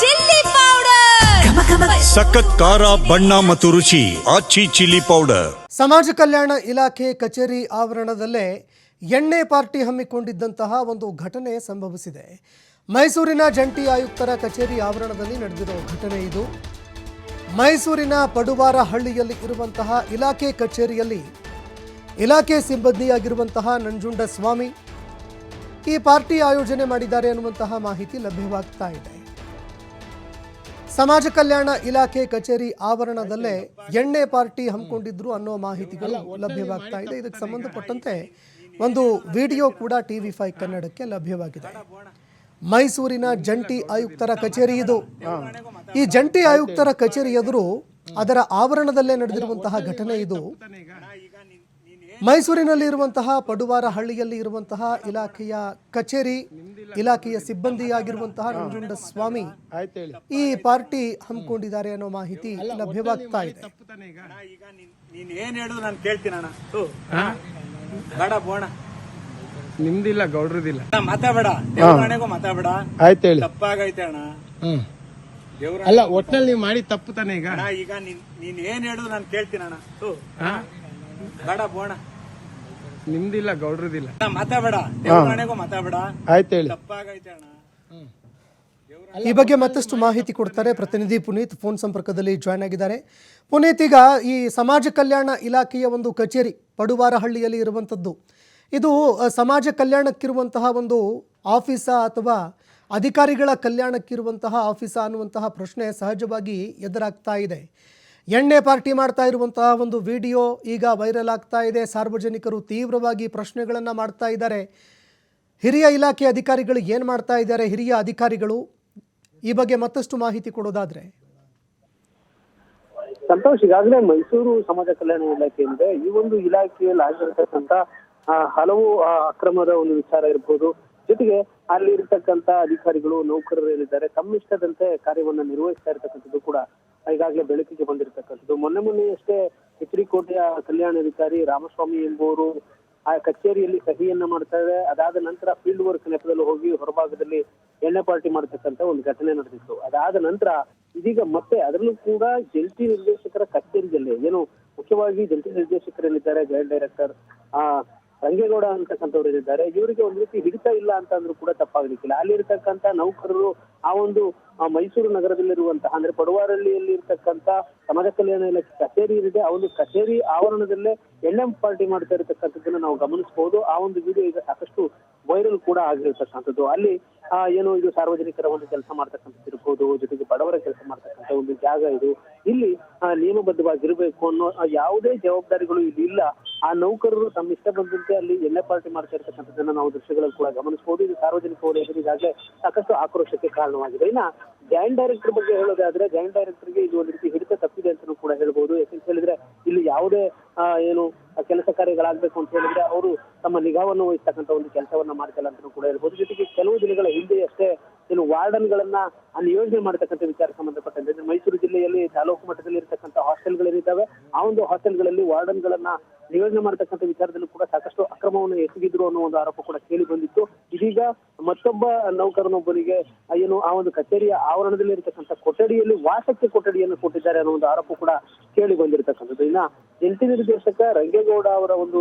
Chilli powder. ಸಖತ್ ಖಾರ ಬಣ್ಣ ಮತ್ತು ರುಚಿ ಆಚಿ ಚಿಲ್ಲಿ ಪೌಡರ್. ಸಮಾಜ ಕಲ್ಯಾಣ ಇಲಾಖೆ ಕಚೇರಿ ಆವರಣದಲ್ಲೇ ಎಣ್ಣೆ ಪಾರ್ಟಿ ಹಮ್ಮಿಕೊಂಡಿದ್ದಂತಹ ಒಂದು ಘಟನೆ ಸಂಭವಿಸಿದೆ. ಮೈಸೂರಿನ ಜಂಟಿ ಆಯುಕ್ತರ ಕಚೇರಿ ಆವರಣದಲ್ಲಿ ನಡೆದಿರೋ ಘಟನೆ ಇದು. ಮೈಸೂರಿನ ಪಡುವಾರ ಹಳ್ಳಿಯಲ್ಲಿ ಇರುವಂತಹ ಇಲಾಖೆ ಕಚೇರಿಯಲ್ಲಿ ಇಲಾಖೆ ಸಿಬ್ಬಂದಿಯಾಗಿರುವಂತಹ ನಂಜುಂಡ ಸ್ವಾಮಿ ಈ ಪಾರ್ಟಿ ಆಯೋಜನೆ ಮಾಡಿದ್ದಾರೆ ಅನ್ನುವಂತಹ ಮಾಹಿತಿ ಲಭ್ಯವಾಗ್ತಾ ಇದೆ. ಸಮಾಜ ಕಲ್ಯಾಣ ಇಲಾಖೆ ಕಚೇರಿ ಆವರಣದಲ್ಲೇ ಎಣ್ಣೆ ಪಾರ್ಟಿ ಹಮ್ಮಿಕೊಂಡಿದ್ರು ಅನ್ನೋ ಮಾಹಿತಿಗಳು ಲಭ್ಯವಾಗ್ತಾ ಇದೆ. ಇದಕ್ಕೆ ಸಂಬಂಧಪಟ್ಟಂತೆ ಒಂದು ವಿಡಿಯೋ ಕೂಡ ಟಿವಿ ಫೈವ್ ಕನ್ನಡಕ್ಕೆ ಲಭ್ಯವಾಗಿದೆ. ಮೈಸೂರಿನ ಜಂಟಿ ಆಯುಕ್ತರ ಕಚೇರಿ ಇದು. ಈ ಜಂಟಿ ಆಯುಕ್ತರ ಕಚೇರಿ ಎದುರು ಅದರ ಆವರಣದಲ್ಲೇ ನಡೆದಿರುವಂತಹ ಘಟನೆ ಇದು. ಮೈಸೂರಿನಲ್ಲಿ ಇರುವಂತಹ ಪಡುವಾರ ಹಳ್ಳಿಯಲ್ಲಿ ಇರುವಂತಹ ಇಲಾಖೆಯ ಕಚೇರಿ ಇಲಾಖೆಯ ಸಿಬ್ಬಂದಿಯಾಗಿರುವಂತಹ ನಂಜುಂಡ ಸ್ವಾಮಿ ಈ ಪಾರ್ಟಿ ಹಮ್ಮಿಕೊಂಡಿದ್ದಾರೆ ಅನ್ನೋ ಮಾಹಿತಿ ಲಭ್ಯವಾಗ್ತಾ ಇದೆ. ಈಗ ನೀನ್- ನೀನ್ ಏನ್ ಹೇಳುದು ನಾನು ಕೇಳ್ತೀನಿ ಅಣ್ಣ. ಥು. ಬೇಡ ಬೋಣ. ನಿಮ್ದಿಲ್ಲ ಗೌಡ್ರದಿಲ್ಲ. ಮಾತಾಬೇಡ ಮಾತಾಬೇಡ ಆಯ್ತು ಹೇಳಿ. ತಪ್ಪಾಗೈತೆ ಅಣ್ಣ. ಹ್ಮ್. ದೇವ್ರ ಅಲ್ಲ ಒಟ್ನಲ್ಲಿ ನೀವು ಮಾಡಿ ತಪ್ಪು ತಾನೆ ಈಗ? ಈಗ ನೀನ್ ನೀನ್ ಏನ್ ಹೇಳುದು ನಾನು ಕೇಳ್ತೀನಿ ಅಣ್ಣ. ಬೇಡ ಬೋಣ. ನಿಮ್ದಿಲ್ಲ ಗೌಡ್ರದಿಲ್ಲ. ದೇವರಾಣೆಗೂ ಮಾತಾಬೇಡ ಆಯ್ತು ಹೇಳಿ. ತಪ್ಪಾಗೈತೆ ಅಣ್ಣ. ಈ ಬಗ್ಗೆ ಮತ್ತಷ್ಟು ಮಾಹಿತಿ ಕೊಡ್ತಾರೆ ಪ್ರತಿನಿಧಿ ಪುನೀತ್. ಫೋನ್ ಸಂಪರ್ಕದಲ್ಲಿ ಜಾಯ್ನ್ ಆಗಿದ್ದಾರೆ. ಪುನೀತ್ ಈಗ ಈ ಸಮಾಜ ಕಲ್ಯಾಣ ಇಲಾಖೆಯ ಒಂದು ಕಚೇರಿ ಪಡುವಾರಹಳ್ಳಿಯಲ್ಲಿ ಇರುವಂಥದ್ದು. ಇದು ಸಮಾಜ ಕಲ್ಯಾಣಕ್ಕಿರುವಂತಹ ಒಂದು ಆಫೀಸ ಅಥವಾ ಅಧಿಕಾರಿಗಳ ಕಲ್ಯಾಣಕ್ಕಿರುವಂತಹ ಆಫೀಸ ಅನ್ನುವಂತಹ ಪ್ರಶ್ನೆ ಸಹಜವಾಗಿ ಎದುರಾಗ್ತಾ ಇದೆ. ಎಣ್ಣೆ ಪಾರ್ಟಿ ಮಾಡ್ತಾ ಇರುವಂತಹ ಒಂದು ವಿಡಿಯೋ ಈಗ ವೈರಲ್ ಆಗ್ತಾ ಇದೆ. ಸಾರ್ವಜನಿಕರು ತೀವ್ರವಾಗಿ ಪ್ರಶ್ನೆಗಳನ್ನು ಮಾಡ್ತಾ ಇದ್ದಾರೆ. ಹಿರಿಯ ಇಲಾಖೆ ಅಧಿಕಾರಿಗಳು ಏನು ಮಾಡ್ತಾ ಇದ್ದಾರೆ? ಹಿರಿಯ ಅಧಿಕಾರಿಗಳು ಈ ಬಗ್ಗೆ ಮತ್ತಷ್ಟು ಮಾಹಿತಿ ಕೊಡೋದಾದ್ರೆ. ಸಂತೋಷ್, ಈಗಾಗಲೇ ಮೈಸೂರು ಸಮಾಜ ಕಲ್ಯಾಣ ಇಲಾಖೆಯಿಂದ ಈ ಒಂದು ಇಲಾಖೆಯಲ್ಲಿ ಆಗಿರತಕ್ಕಂತ ಹಲವು ಅಕ್ರಮದ ಒಂದು ವಿಚಾರ ಇರ್ಬೋದು. ಜೊತೆಗೆ ಅಲ್ಲಿ ಇರತಕ್ಕಂತ ಅಧಿಕಾರಿಗಳು, ನೌಕರರು ಏನಿದ್ದಾರೆ, ತಮ್ಮಿಷ್ಟದಂತೆ ಕಾರ್ಯವನ್ನ ನಿರ್ವಹಿಸ್ತಾ ಇರತಕ್ಕಂಥದ್ದು ಕೂಡ ಈಗಾಗಲೇ ಬೆಳಕಿಗೆ ಬಂದಿರತಕ್ಕಂಥದ್ದು. ಮೊನ್ನೆ ಮೊನ್ನೆಯಷ್ಟೇ ಕೋಟೆಯ ಕಲ್ಯಾಣ ಕಲ್ಯಾಣಾಧಿಕಾರಿ ರಾಮಸ್ವಾಮಿ ಎಂಬುವರು ಆ ಕಚೇರಿಯಲ್ಲಿ ಸಹಿಯನ್ನ ಮಾಡ್ತಾರೆ ಅದಾದ ನಂತರ ಫೀಲ್ಡ್ ವರ್ಕ್ ನೆಪದಲ್ಲಿ ಹೋಗಿ ಹೊರಭಾಗದಲ್ಲಿ ಎಣ್ಣೆ ಪಾರ್ಟಿ ಮಾಡತಕ್ಕಂತ ಒಂದು ಘಟನೆ ನಡೆದಿತ್ತು. ಅದಾದ ನಂತರ ಇದೀಗ ಮತ್ತೆ ಅದರಲ್ಲೂ ಕೂಡ ಜಂಟಿ ನಿರ್ದೇಶಕರ ಕಚೇರಿಯಲ್ಲಿ ಏನು ಮುಖ್ಯವಾಗಿ ಜಂಟಿ ನಿರ್ದೇಶಕರೇನಿದ್ದಾರೆ ಗೈಡ್ ಡೈರೆಕ್ಟರ್, ಆ ರಂಗೇಗೌಡ ಅಂತಕ್ಕಂಥವ್ರು ಇದ್ದಾರೆ. ಇವರಿಗೆ ಒಂದು ರೀತಿ ಹಿಡಿತ ಇಲ್ಲ ಅಂತ ಅಂದ್ರೂ ಕೂಡ ತಪ್ಪಾಗಲಿಕ್ಕಿಲ್ಲ. ಅಲ್ಲಿರ್ತಕ್ಕಂಥ ನೌಕರರು ಆ ಒಂದು ಮೈಸೂರು ಮೈಸೂರು ನಗರದಲ್ಲಿರುವಂತಹ, ಅಂದ್ರೆ ಪಡುವಾರಳ್ಳಿಯಲ್ಲಿ ಇರ್ತಕ್ಕಂಥ ಸಮಾಜ ಕಲ್ಯಾಣ ಇಲಾಖೆ ಕಚೇರಿ ಏನಿದೆ ಆ ಒಂದು ಕಚೇರಿ ಆವರಣದಲ್ಲೇ ಎಣ್ಣೆ ಪಾರ್ಟಿ ಮಾಡ್ತಾ ಇರತಕ್ಕಂಥದ್ದನ್ನ ನಾವು ಗಮನಿಸಬಹುದು ಆ ಒಂದು ವಿಡಿಯೋ ಈಗ ಸಾಕಷ್ಟು ವೈರಲ್ ಕೂಡ ಆಗಿರ್ತಕ್ಕಂಥದ್ದು. ಅಲ್ಲಿ ಏನು ಇದು ಸಾರ್ವಜನಿಕರ ಒಂದು ಕೆಲಸ ಮಾಡ್ತಕ್ಕಂಥದ್ದು ಇರ್ಬೋದು, ಜೊತೆಗೆ ಬಡವರ ಕೆಲಸ ಮಾಡ್ತಕ್ಕಂಥ ಒಂದು ಜಾಗ ಇದು. ಇಲ್ಲಿ ನಿಯಮಬದ್ಧವಾಗಿರ್ಬೇಕು ಅನ್ನೋ ಯಾವುದೇ ಜವಾಬ್ದಾರಿಗಳು ಇಲ್ಲಿ ಇಲ್ಲ. ಆ ನೌಕರರು ತಮ್ಮ ಇಷ್ಟ ಬಂದಂತೆ ಅಲ್ಲಿ ಎಣ್ಣೆ ಪಾರ್ಟಿ ಮಾಡ್ತಾ ಇರ್ತಕ್ಕಂಥದ್ದನ್ನ ನಾವು ದೃಶ್ಯಗಳಲ್ಲಿ ಕೂಡ ಗಮನಿಸಬಹುದು ಇದು ಸಾರ್ವಜನಿಕ ವಲಯದಲ್ಲಿ ಈಗಾಗಲೇ ಸಾಕಷ್ಟು ಆಕ್ರೋಶಕ್ಕೆ ಕಾರಣವಾಗಿದೆ. ಇನ್ನ ಜಾಯಿಂಟ್ ಡೈರೆಕ್ಟರ್ ಬಗ್ಗೆ ಹೇಳೋದಾದ್ರೆ ಜಾಯಿಂಟ್ ಡೈರೆಕ್ಟರ್ಗೆ ಇದು ಒಂದು ರೀತಿ ಹಿಡಿತ ತಪ್ಪಿದೆ ಅಂತಾನೂ ಕೂಡ ಹೇಳ್ಬೋದು. ಯಾಕಂತ ಹೇಳಿದ್ರೆ, ಇಲ್ಲಿ ಯಾವುದೇ ಏನು ಕೆಲಸ ಕಾರ್ಯಗಳಾಗಬೇಕು ಅಂತ ಹೇಳಿದ್ರೆ ಅವರು ತಮ್ಮ ನಿಗಾವನ್ನು ವಹಿಸ್ತಕ್ಕಂಥ ಒಂದು ಕೆಲಸವನ್ನ ಮಾಡ್ತಾರೆ ಅಂತ ಕೂಡ ಹೇಳ್ಬೋದು. ಜೊತೆಗೆ ಕೆಲವು ದಿನಗಳ ಹಿಂದೆ ಅಷ್ಟೇ ಏನು ವಾರ್ಡನ್ಗಳನ್ನ ಆ ನಿಯೋಜನೆ ಮಾಡತಕ್ಕಂಥ ವಿಚಾರ ಸಂಬಂಧಪಟ್ಟಂತೆ ಮೈಸೂರು ಜಿಲ್ಲೆಯಲ್ಲಿ ತಾಲೂಕು ಮಟ್ಟದಲ್ಲಿ ಇರತಕ್ಕಂಥ ಹಾಸ್ಟೆಲ್ಗಳೇನಿದ್ದಾವೆ ಆ ಒಂದು ಹಾಸ್ಟೆಲ್ಗಳಲ್ಲಿ ವಾರ್ಡನ್ಗಳನ್ನ ನಿಯೋಜನೆ ಮಾಡತಕ್ಕಂಥ ವಿಚಾರದಲ್ಲೂ ಕೂಡ ಸಾಕಷ್ಟು ಅಕ್ರಮವನ್ನು ಎಸಗಿದ್ರು ಅನ್ನೋ ಒಂದು ಆರೋಪ ಕೂಡ ಕೇಳಿ ಬಂದಿತ್ತು. ಇದೀಗ ಮತ್ತೊಬ್ಬ ನೌಕರನೊಬ್ಬನಿಗೆ ಏನು ಆ ಒಂದು ಕಚೇರಿಯ ಆವರಣದಲ್ಲಿ ಇರತಕ್ಕಂಥ ಕೊಠಡಿಯಲ್ಲಿ ವಾಸಕ್ಕೆ ಕೊಠಡಿಯನ್ನು ಕೊಟ್ಟಿದ್ದಾರೆ ಅನ್ನೋ ಒಂದು ಆರೋಪ ಕೂಡ ಕೇಳಿ ಬಂದಿರತಕ್ಕಂಥದ್ದು ಇನ್ನ ಜಂಟಿ ನಿರ್ದೇಶಕ ರಂಗೇಗೌಡ ಅವರ ಒಂದು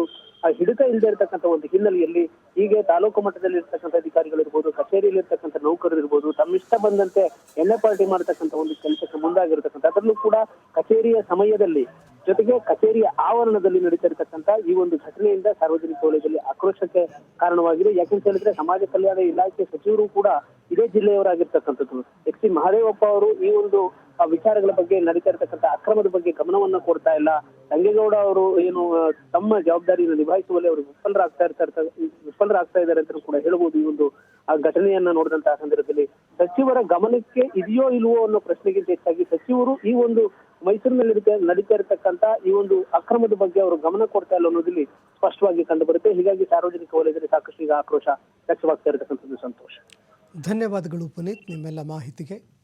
ಹಿಡಿತ ಇಲ್ಲದೆ ಇರತಕ್ಕಂಥ ಒಂದು ಹಿನ್ನೆಲೆಯಲ್ಲಿ ಹೀಗೆ ತಾಲೂಕು ಮಟ್ಟದಲ್ಲಿ ಇರ್ತಕ್ಕಂಥ ಅಧಿಕಾರಿಗಳಿರ್ಬೋದು ಕಚೇರಿಯಲ್ಲಿ ಇರ್ತಕ್ಕಂಥ ನೌಕರರು ಇರ್ಬೋದು, ತಮ್ಮಿಷ್ಟ ಬಂದಂತೆ ಎಣ್ಣೆ ಪಾರ್ಟಿ ಮಾಡತಕ್ಕಂಥ ಒಂದು ಕೆಲಸಕ್ಕೆ ಮುಂದಾಗಿರ್ತಕ್ಕಂಥ, ಅದರಲ್ಲೂ ಕೂಡ ಕಚೇರಿಯ ಸಮಯದಲ್ಲಿ ಜೊತೆಗೆ ಕಚೇರಿಯ ಆವರಣದಲ್ಲಿ ನಡೀತಾ ಇರತಕ್ಕಂತ ಈ ಒಂದು ಘಟನೆಯಿಂದ ಸಾರ್ವಜನಿಕ ವಲಯದಲ್ಲಿ ಆಕ್ರೋಶಕ್ಕೆ ಕಾರಣವಾಗಿದೆ. ಯಾಕೆಂತ ಹೇಳಿದ್ರೆ ಸಮಾಜ ಕಲ್ಯಾಣ ಇಲಾಖೆ ಸಚಿವರು ಕೂಡ ಇದೇ ಜಿಲ್ಲೆಯವರಾಗಿರ್ತಕ್ಕಂಥದ್ದು. ಎಚ್ ಸಿ ಮಹದೇವಪ್ಪ ಅವರು ಈ ಒಂದು ವಿಚಾರಗಳ ಬಗ್ಗೆ ನಡೀತಾ ಇರತಕ್ಕಂಥ ಅಕ್ರಮದ ಬಗ್ಗೆ ಗಮನವನ್ನ ಕೊಡ್ತಾ ಇಲ್ಲ. ರಂಗೇಗೌಡ ಅವರು ಏನು ತಮ್ಮ ಜವಾಬ್ದಾರಿಯನ್ನು ನಿಭಾಯಿಸುವಲ್ಲಿ ಅವರು ವಿಫಲರಾಗ್ತಾ ಇರ್ತಾ ವಿಫಲರಾಗ್ತಾ ಇದ್ದಾರೆ ಅಂತ ಕೂಡ ಹೇಳ್ಬೋದು ಈ ಒಂದು ಘಟನೆಯನ್ನ ನೋಡಿದಂತಹ ಸಂದರ್ಭದಲ್ಲಿ. ಸಚಿವರ ಗಮನಕ್ಕೆ ಇದೆಯೋ ಇಲ್ವೋ ಅನ್ನೋ ಪ್ರಶ್ನೆಗಿಂತ ಹೆಚ್ಚಾಗಿ ಸಚಿವರು ಈ ಒಂದು ಮೈಸೂರಿನಲ್ಲಿ ನಡೀತಾ ಇರತಕ್ಕಂತ ಈ ಒಂದು ಅಕ್ರಮದ ಬಗ್ಗೆ ಅವರು ಗಮನ ಕೊಡ್ತಾ ಇಲ್ಲ ಅನ್ನೋದಲ್ಲಿ ಸ್ಪಷ್ಟವಾಗಿ ಕಂಡು ಬರುತ್ತೆ. ಹೀಗಾಗಿ ಸಾರ್ವಜನಿಕ ವಲಯದಲ್ಲಿ ಸಾಕಷ್ಟು ಈಗ ಆಕ್ರೋಶ ವ್ಯಕ್ತವಾಗ್ತಾ ಇರತಕ್ಕಂಥದ್ದು ಸಂತೋಷ. ಧನ್ಯವಾದಗಳು ಪುನೀತ್. ನಿಮ್ಮೆಲ್ಲ ಮಾಹಿತಿಗೆ